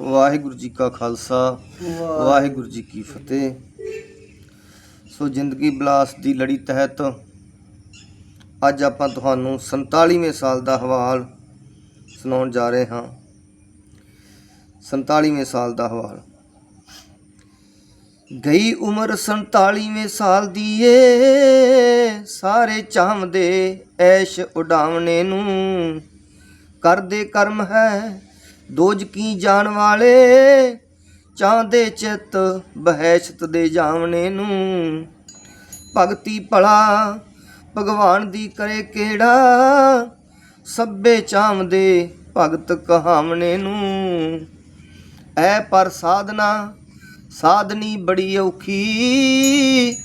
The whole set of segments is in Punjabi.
ਵਾਹਿਗੁਰੂ ਜੀ ਕਾ ਖਾਲਸਾ ਵਾਹਿਗੁਰੂ ਜੀ ਕੀ ਫਤਿਹ। ਸੋ ਜ਼ਿੰਦਗੀ ਬਲਾਸ ਦੀ ਲੜੀ ਤਹਿਤ ਅੱਜ ਆਪਾਂ ਤੁਹਾਨੂੰ 47ਵੇਂ ਸਾਲ ਦਾ ਹਵਾਲ ਸੁਣਾਉਣ ਜਾ ਰਹੇ ਹਾਂ। 47ਵੇਂ ਸਾਲ ਦਾ ਹਵਾਲ। ਗਈ ਉਮਰ 47ਵੇਂ ਸਾਲ ਦੀ ਏ ਸਾਰੇ ਚਾਹਮਦੇ ਐਸ਼ ਉਡਾਵਣੇ ਨੂੰ। ਕਰਦੇ ਕਰਮ ਹੈ ਦੋਜਕੀ ਜਾਣ ਵਾਲੇ? ਚਾਹਦੇ ਚਿੱਤ ਬਹਿਸ਼ਤ ਦੇ ਜਾਵਣੇ ਨੂੰ। ਭਗਤੀ ਭਲਾ ਭਗਵਾਨ ਦੀ ਕਰੇ ਕਿਹੜਾ? ਸੱਬੇ ਚਾਹਦੇ ਭਗਤ ਕਹਾਵਣੇ ਨੂੰ। ਐ ਪਰ ਸਾਧਨਾ, ਸਾਧਨੀ ਬੜੀ ਔਖੀ।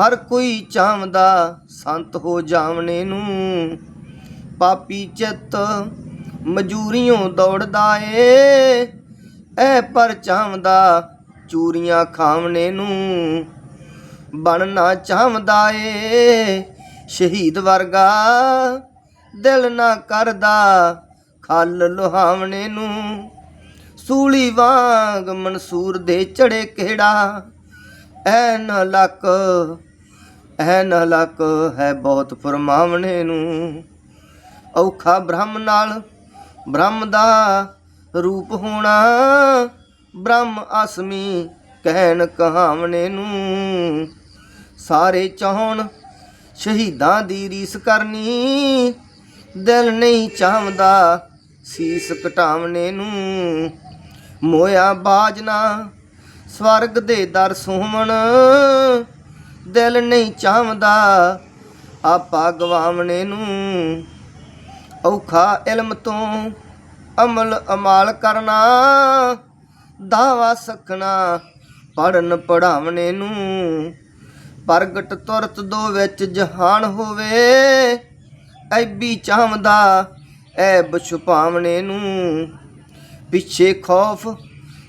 ਹਰ ਕੋਈ ਚਾਹੁੰਦਾ ਸੰਤ ਹੋ ਜਾਵਣੇ ਨੂੰ। ਪਾਪੀ ਚਿੱਤ ਮਜੂਰੀਆਂ ਦੌੜਦਾ ਏ। ਐ ਪਰ ਚਾਹੁੰਦਾ ਚੂਰੀਆਂ ਖਾਵਣੇ ਨੂੰ ਬਣਨਾ ਚਾਹੁੰਦਾ ਏ। ਸ਼ਹੀਦ ਵਰਗਾ ਦਿਲ ਨਾ ਕਰਦਾ ਖਲ ਲੁਹਾਵਣੇ ਨੂੰ। ਸੂਲੀ ਵਾਂਗ ਮਨਸੂਰ ਦੇ ਚੜੇ ਕਿਹੜਾ? ਐ ਨ ਲੱਕ, ਐ ਨ ਲੱਕ ਹੈ ਬਹੁਤ ਫਰਮਾਵਣੇ ਨੂੰ। ਔਖਾ ਬ੍ਰਹਮ ਨਾਲ ਬ੍ਰਹਮ ਦਾ ਰੂਪ ਹੋਣਾ, ਬ੍ਰਹਮ ਅਸਮੀ ਕਹਿਣ ਕਹਾਵਣੇ ਨੂੰ। ਸਾਰੇ ਚਾਹਣ ਸ਼ਹੀਦਾਂ ਦੀ ਰੀਸ ਕਰਨੀ, ਦਿਲ ਨਹੀਂ ਚਾਹੁੰਦਾ ਸੀਸ ਕਟਾਵਣੇ ਨੂੰ। ਮੋਇਆ ਬਾਜਨਾ ਸਵਰਗ ਦੇ ਦਰ ਸੋਹਣ ਦਿਲ ਨਹੀਂ ਚਾਹੁੰਦਾ ਆਪਾ ਗਵਾਵਣੇ ਨੂੰ। ਔਖਾ ਇਲਮ ਤੋਂ ਅਮਲ ਅਮਾਲ ਕਰਨਾ, ਦਾਵਾ ਸਖਣਾ ਪੜਨ ਪੜਾਵਣੇ ਨੂੰ ਪ੍ਰਗਟ ਤੁਰਤ ਦੋ ਵਿੱਚ ਜਹਾਨ ਹੋਵੇ, ਐਬੀ ਚਾਹੁੰਦਾ ਐਬ ਛੁਪਾਵਣੇ ਨੂੰ। ਪਿੱਛੇ ਖੌਫ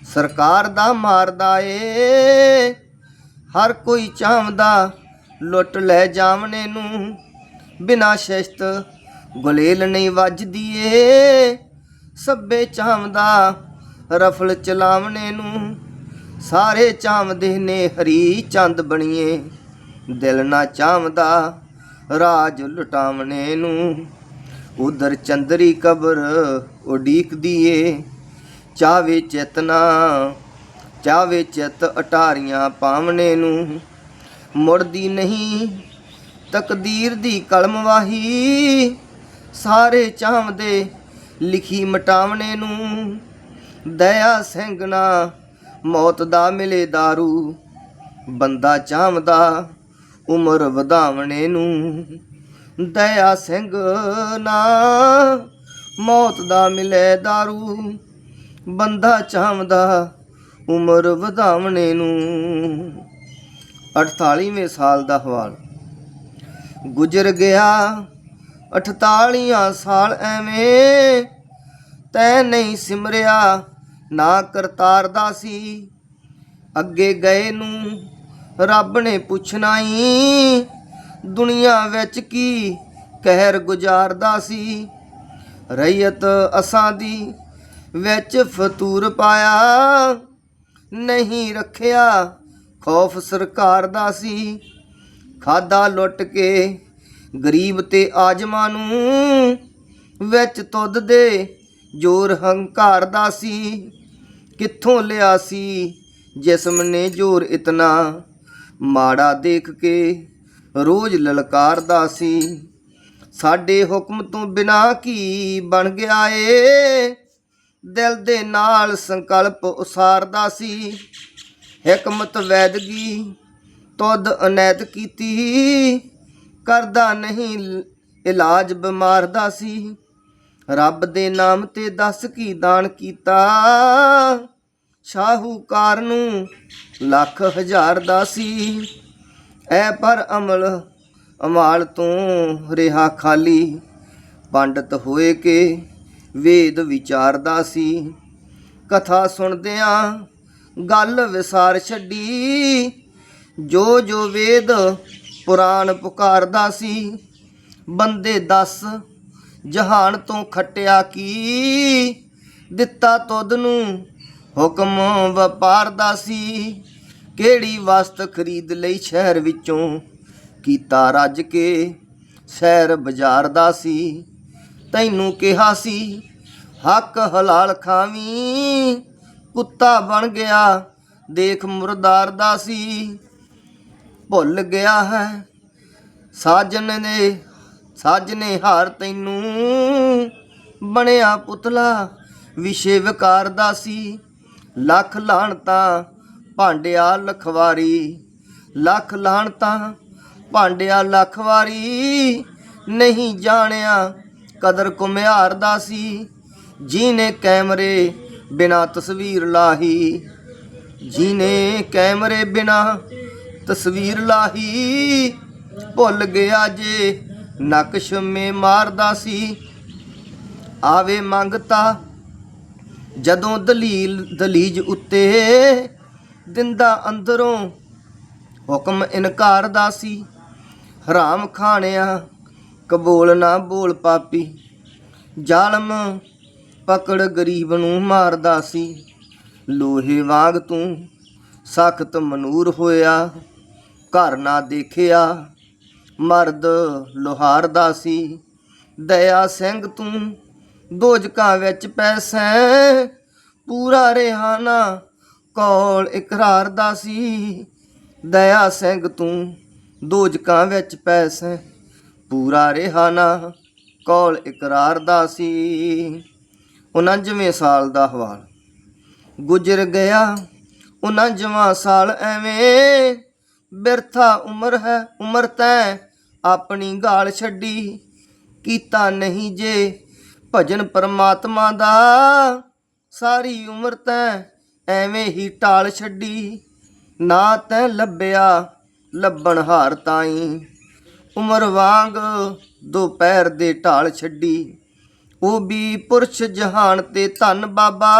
ਸਰਕਾਰ ਦਾ ਮਾਰਦਾ ਏ, ਹਰ ਕੋਈ ਚਾਹੁੰਦਾ ਲੁੱਟ ਲੈ ਜਾਵਣੇ ਨੂੰ। ਬਿਨਾ ਸ਼ਿਸ਼ਤ ਗੁਲੇਲ ਨਹੀਂ ਵੱਜਦੀ ਏ ਸੱਬੇ ਚਾਹੁੰਦਾ ਰਫਲ ਚਲਾਵਣੇ ਨੂੰ ਸਾਰੇ ਚਾਹੁੰਦੇ ਨੇ ਹਰੀ ਚੰਦ ਬਣੀਏ। ਦਿਲ ਨਾ ਚਾਮਦਾ ਰਾਜ ਲੁਟਾਵਣੇ ਨੂੰ। ਉਧਰ ਚੰਦਰੀ ਕਬਰ ਉਡੀਕਦੀ ਏ ਚਾਵੇ ਚੇਤਨਾ ਚਾਵੇ ਚਿਤ ਅਟਾਰੀਆਂ ਪਾਵਣੇ ਨੂੰ। ਮੁੜਦੀ ਨਹੀਂ ਤਕਦੀਰ ਦੀ ਕਲਮ ਵਾਹੀ। ਸਾਰੇ ਚਾਹੁੰਦੇ ਲਿਖੀ ਮਟਾਵਣੇ ਨੂੰ ਦਇਆ ਸਿੰਘਣਾ ਮੌਤ ਦਾ ਮਿਲੇ दारू ਬੰਦਾ ਚਾਹੁੰਦਾ ਉਮਰ ਵਧਾਵਣੇ ਨੂੰ ਦਇਆ ਸਿੰਘ ਨਾ ਮੌਤ ਦਾ ਮਿਲੇ दारू ਬੰਦਾ ਚਾਹੁੰਦਾ ਉਮਰ ਵਧਾਵਣੇ ਨੂੰ 48ਵੇਂ ਸਾਲ ਦਾ ਹਵਾਲ ਗੁਜ਼ਰ ਗਿਆ 48 ਸਾਲ ਐਵੇਂ ਤੈ ਨਹੀਂ ਸਿਮਰਿਆ, ਨਾ ਕਰਤਾਰ ਦਾ ਸੀ। ਅੱਗੇ ਗਏ ਨੂੰ ਰੱਬ ਨੇ ਪੁੱਛਣਾ ਈ, ਦੁਨੀਆ ਵਿੱਚ ਕੀ ਕਹਿਰ ਗੁਜ਼ਾਰਦਾ ਸੀ? ਰਈਅਤ ਅਸਾਂ ਦੀ ਵਿੱਚ ਫਤੂਰ ਪਾਇਆ, ਨਹੀਂ ਰੱਖਿਆ, ਖੌਫ ਸਰਕਾਰ ਦਾ ਸੀ। ਖਾਦਾ ਲੁੱਟ ਕੇ ਗਰੀਬ ਤੇ ਆਜਮਾਂ ਨੂੰ, ਵਿੱਚ ਤੁੱਦ ਦੇ ਜੋਰ ਹੰਕਾਰ ਦਾ ਸੀ। ਕਿੱਥੋਂ ਲਿਆ ਸੀ ਜਿਸਮ ਨੇ ਜੋਰ ਇਤਨਾ? ਮਾੜਾ ਦੇਖ ਕੇ ਰੋਜ਼ ਲਲਕਾਰਦਾ ਸੀ। ਸਾਡੇ ਹੁਕਮ ਤੋਂ ਬਿਨਾ ਕੀ ਬਣ ਗਿਆ ਏ? ਦਿਲ ਦੇ ਨਾਲ ਸੰਕਲਪ ਉਸਾਰਦਾ ਸੀ। ਹਕਮਤ ਵੈਦਗੀ, ਤੁਧ ਅਨੈਤ ਕੀਤੀ। ਕਰਦਾ ਨਹੀਂ, ਇਲਾਜ ਬਿਮਾਰ ਦਾ ਸੀ। ਰੱਬ ਦੇ ਨਾਮ ਤੇ ਦੱਸ ਕੀ ਦਾਨ ਕੀਤਾ। ਸ਼ਾਹੂਕਾਰ ਨੂੰ ਲੱਖ ਹਜ਼ਾਰ ਦਾ ਸੀ। ਐ ਪਰ ਅਮਲ, ਅਮਾਲ ਤੋਂ ਰਿਹਾ ਖਾਲੀ। ਪੰਡਤ ਹੋਏ ਕੇ ਵੇਦ ਵਿਚਾਰਦਾ ਸੀ। ਕਥਾ ਸੁਣਦਿਆਂ ਗੱਲ ਵਿਸਾਰ ਛੱਡੀ। ਜੋ ਜੋ ਵੇਦ ਪੁਰਾਣ ਪੁਕਾਰਦਾ ਸੀ। ਬੰਦੇ ਦੱਸ, ਜਹਾਨ ਤੋਂ ਖਟਿਆ ਕੀ? ਦਿੱਤਾ ਤੁਧ ਨੂੰ ਹੁਕਮ ਵਪਾਰ ਦਾ ਸੀ। ਕਿਹੜੀ ਵਸਤ ਖਰੀਦ ਲਈ ਸ਼ਹਿਰ ਵਿੱਚੋਂ? ਕੀਤਾ ਰੱਜ ਕੇ ਸ਼ਹਿਰ ਬਾਜ਼ਾਰ ਦਾ ਸੀ। ਤੈਨੂੰ ਕਿਹਾ ਸੀ, ਹੱਕ ਹਲਾਲ ਖਾਵੀ। ਕੁੱਤਾ ਬਣ ਗਿਆ, ਦੇਖ ਮੁਰਦਾਰ ਦਾ ਸੀ। ਭੁੱਲ ਗਿਆ ਹੈ। ਸਾਜਨ ਨੇ, ਸਾਜਨੇ ਹਾਰ ਤੈਨੂੰ ਬਣਿਆ ਪੁਤਲਾ। ਵਿਸ਼ੇ ਵਿਕਾਰ ਦਾ ਸੀ। ਲੱਖ ਲਾਹਣਤਾ, ਭਾਂਡਿਆ ਲਖਵਾਰੀ। ਲੱਖ ਲਾਹਣਤਾ, ਭਾਂਡਿਆ ਲਖਵਾਰੀ। ਨਹੀਂ ਜਾਣਿਆ ਕਦਰ ਕੁਮਿਆਰ ਦਾ ਸੀ। ਜੀਨੇ ਕੈਮਰੇ ਬਿਨਾ ਤਸਵੀਰ ਲਾਹੀ। ਜੀਨੇ ਕੈਮਰੇ ਬਿਨਾ ਤਸਵੀਰ ਲਾਹੀ। ਭੁੱਲ ਗਿਆ ਜੇ ਨਕਸ਼ ਮੇ ਮਾਰਦਾ ਸੀ। ਆਵੇ ਮੰਗਤਾ, ਜਦੋਂ ਦਲੀਲ, ਦਲੀਜ ਉੱਤੇ ਦਿੰਦਾ ਅੰਦਰੋਂ, ਹੁਕਮ ਇਨਕਾਰ ਦਾ ਸੀ। ਹਰਾਮ ਖਾਣਿਆ, ਕਬੂਲ ਨਾ ਬੋਲ ਪਾਪੀ। ਜ਼ਾਲਮ ਪਕੜ ਗਰੀਬ ਨੂੰ ਮਾਰਦਾ ਸੀ। ਲੋਹੇ ਵਾਂਗ ਤੂੰ ਸਖਤ ਮਨੂਰ ਹੋਇਆ। ਘਰ ਨਾ ਦੇਖਿਆ। ਮਰਦ ਲੋਹਾਰ ਦਾ ਸੀ। ਦਇਆ ਸਿੰਘ, ਤੂੰ ਦੋਜਕਾਂ ਵਿੱਚ ਪੈਸੈ। ਪੂਰਾ ਰਿਹਾਨਾ ਕੌਲ ਇਕਰਾਰ ਦਾ ਸੀ। ਦਇਆ ਸਿੰਘ, ਤੂੰ ਦੋਜਕਾਂ ਵਿੱਚ ਪੈਸੈ। ਪੂਰਾ ਰਿਹਾਨਾ ਕੌਲ ਇਕਰਾਰ ਦਾ ਸੀ 49ਵੇਂ ਸਾਲ ਦਾ ਹਵਾਲ ਗੁਜ਼ਰ ਗਿਆ। 49ਵਾਂ ਸਾਲ ਐਵੇਂ ਬਿਰਥਾ ਉਮਰ ਹੈ, ਉਮਰ ਤੈ ਆਪਣੀ ਗਾਲ ਛੱਡੀ। ਕੀਤਾ ਨਹੀਂ ਜੇ ਭਜਨ ਪਰਮਾਤਮਾ ਦਾ, ਸਾਰੀ ਉਮਰ ਤੈ ਐਵੇਂ ਹੀ ਟਾਲ ਛੱਡੀ। ਨਾ ਤੈ ਲੱਭਿਆ ਲੱਭਣ ਹਾਰ ਤਾਈ। ਉਮਰ ਵਾਂਗ ਦੁਪਹਿਰ ਦੇ ਢਾਲ ਛੱਡੀ। ਉਹ ਵੀ ਪੁਰਸ਼ ਜਹਾਨ ਤੇ ਧੰਨ ਬਾਬਾ,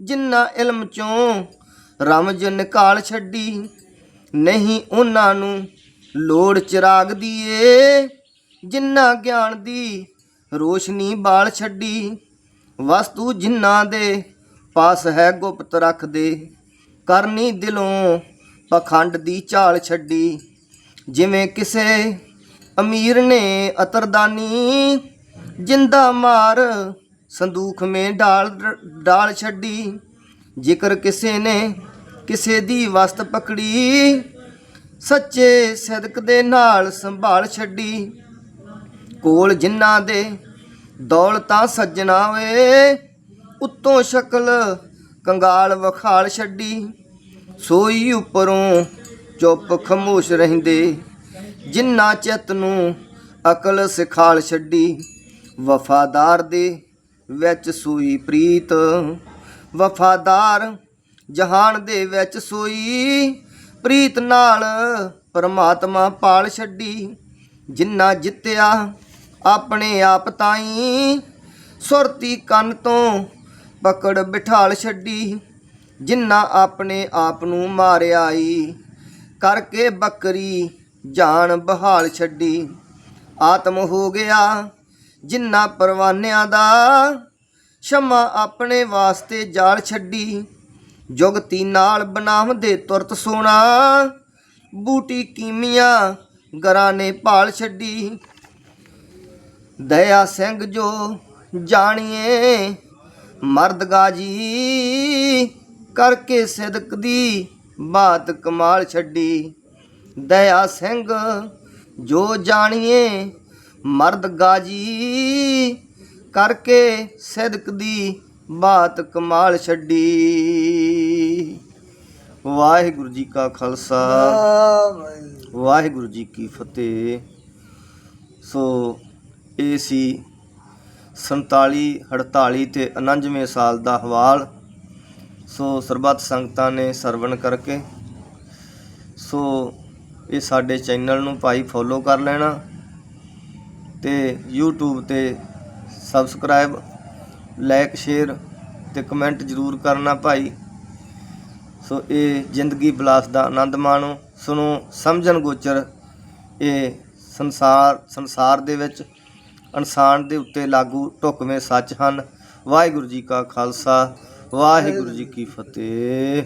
ਜਿੰਨਾ ਇਲਮ ਚੋਂ ਰਮਜ ਨਿਕਾਲ ਛੱਡੀ। ਨਹੀਂ ਉਹਨਾਂ ਨੂੰ ਲੋੜ ਚਿਰਾਗ ਏ ਜਿੰਨਾ ਗਿਆਨ ਦੀ ਰੋਸ਼ਨੀ ਬਾਲ ਛੱਡੀ, ਵਸਤੂ ਜਿਨ੍ਹਾਂ ਦੇ ਪਾਸ ਹੈ ਗੁਪਤ ਰੱਖਦੇ ਕਰਨੀ ਦਿਲੋਂ ਪਖੰਡ ਦੀ ਝਾਲ ਛੱਡੀ। ਜਿਵੇਂ ਕਿਸੇ ਅਮੀਰ ਨੇ ਅਤਰਦਾਨੀ, ਜਿੰਦਾ ਮਾਰ ਸੰਦੂਖ ਮੇ ਡਾਲ ਡਾਲ ਛੱਡੀ। ਜ਼ਿਕਰ ਕਿਸੇ ਨੇ ਕਿਸੇ ਦੀ ਵਸਤ ਪਕੜੀ, ਸੱਚੇ ਸਦਕ ਦੇ ਨਾਲ ਸੰਭਾਲ ਛੱਡੀ। ਕੋਲ ਜਿਨ੍ਹਾਂ ਦੇ ਦੌਲਤਾਂ ਸੱਜਣਾ ਵੇ ਉੱਤੋਂ ਸ਼ਕਲ ਕੰਗਾਲ ਵਖਾਲ ਛੱਡੀ। ਸੋਈ ਉੱਪਰੋਂ ਚੁੱਪ ਖਮੋਸ਼ ਰਹਿੰਦੇ, ਜਿੰਨਾ ਚਿੱਤ ਨੂੰ ਅਕਲ ਸਿਖਾਲ ਛੱਡੀ। ਵਫਾਦਾਰ ਦੇ ਵਿੱਚ ਸੂਈ ਪ੍ਰੀਤ, ਵਫਾਦਾਰ ਜਹਾਨ ਦੇ ਵਿੱਚ ਸੋਈ। ਪ੍ਰੀਤ ਨਾਲ ਪਰਮਾਤਮਾ ਪਾਲ ਛੱਡੀ। ਜਿੰਨਾ ਜਿੱਤਿਆ ਆਪਣੇ ਆਪ ਤਾਈ। ਸੁਰਤੀ ਕੰਨ ਤੋਂ ਪਕੜ ਬਿਠਾਲ ਛੱਡੀ। ਜਿੰਨਾ ਆਪਣੇ ਆਪ ਨੂੰ ਮਾਰਿਆ ਈ, ਕਰਕੇ ਬੱਕਰੀ ਜਾਨ ਬਹਾਲ ਛੱਡੀ। ਆਤਮ ਹੋ ਗਿਆ ਜਿੰਨਾ ਪਰਵਾਨਿਆਂ ਦਾ, ਸ਼ਮਾ ਆਪਣੇ ਵਾਸਤੇ ਜਾਲ ਛੱਡੀ। ਜੁਗਤੀ ਨਾਲ ਬਣਾਵਦੇ ਤੁਰਤ ਸੋਨਾ। ਬੂਟੀ ਕੀਮੀਆਂ ਗਰਾਂ ਨੇ ਭਾਲ ਛੱਡੀ। ਦਇਆ ਸਿੰਘ ਜੋ ਜਾਣੀਏ, ਮਰਦ ਗਾਜੀ ਕਰਕੇ ਸਿਦਕ ਦੀ ਬਾਤ ਕਮਾਲ ਛੱਡੀ। ਦਇਆ ਸਿੰਘ ਜੋ ਜਾਣੀਏ, ਮਰਦ ਗਾਜੀ ਕਰਕੇ ਸਿਦਕ ਦੀ ਬਾਤ ਕਮਾਲ ਛੱਡੀ। ਵਾਹਿਗੁਰੂ ਜੀ ਕਾ ਖਾਲਸਾ। ਵਾਹਿਗੁਰੂ ਜੀ ਕੀ ਫਤਿਹ। ਸੋ, ਇਹ ਸੀ 47 48 ਤੇ 49ਵੇਂ ਸਾਲ ਦਾ ਹਵਾਲ। ਸੋ, ਸਰਬੱਤ ਸੰਗਤਾਂ ਨੇ ਸਰਵਣ ਕਰਕੇ, ਸੋ, ਇਹ ਸਾਡੇ ਚੈਨਲ ਨੂੰ ਭਾਈ ਫੋਲੋ ਕਰ ਲੈਣਾ ਤੇ YouTube ਤੇ ਸਬਸਕ੍ਰਾਈਬ ਲਾਈਕ ਸ਼ੇਅਰ ਤੇ ਕਮੈਂਟ ਜ਼ਰੂਰ ਕਰਨਾ ਭਾਈ। ਸੋ ਇਹ ਜ਼ਿੰਦਗੀ ਬਲਾਸ ਦਾ ਆਨੰਦ ਮਾਣੋ। ਸੁਣੋ, ਸਮਝਣ ਗੋਚਰ ਇਹ ਸੰਸਾਰ ਸੰਸਾਰ ਦੇ ਵਿੱਚ ਇਨਸਾਨ ਦੇ ਉੱਤੇ ਲਾਗੂ ਢੁਕਵੇਂ ਸੱਚ ਹਨ। ਵਾਹਿਗੁਰੂ ਜੀ ਕਾ ਖਾਲਸਾ, ਵਾਹਿਗੁਰੂ ਜੀ ਕੀ ਫਤਿਹ।